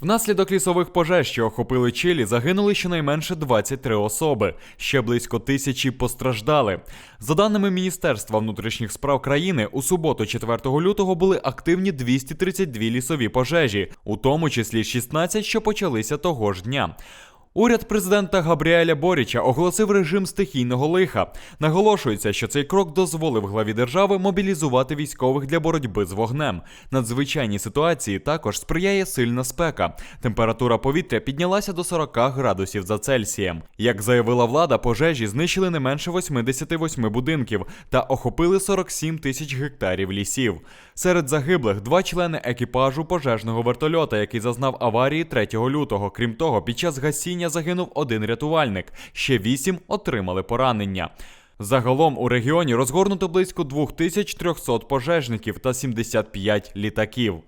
Внаслідок лісових пожеж, що охопили Чилі, загинули щонайменше 23 особи. Ще близько тисячі постраждали. За даними Міністерства внутрішніх справ країни, у суботу, 4 лютого, були активні 232 лісові пожежі, у тому числі 16, що почалися того ж дня. Уряд президента Габріеля Боріча оголосив режим стихійного лиха. Наголошується, що цей крок дозволив главі держави мобілізувати військових для боротьби з вогнем. Надзвичайній ситуації також сприяє сильна спека. Температура повітря піднялася до 40 градусів за Цельсієм. Як заявила влада, пожежі знищили не менше 88 будинків та охопили 47 тисяч гектарів лісів. Серед загиблих два члени екіпажу пожежного вертольота, який зазнав аварії 3 лютого. Крім того, під час гасіння загинув один рятувальник. Ще вісім отримали поранення. Загалом у регіоні розгорнуто близько 2300 пожежників та 75 літаків.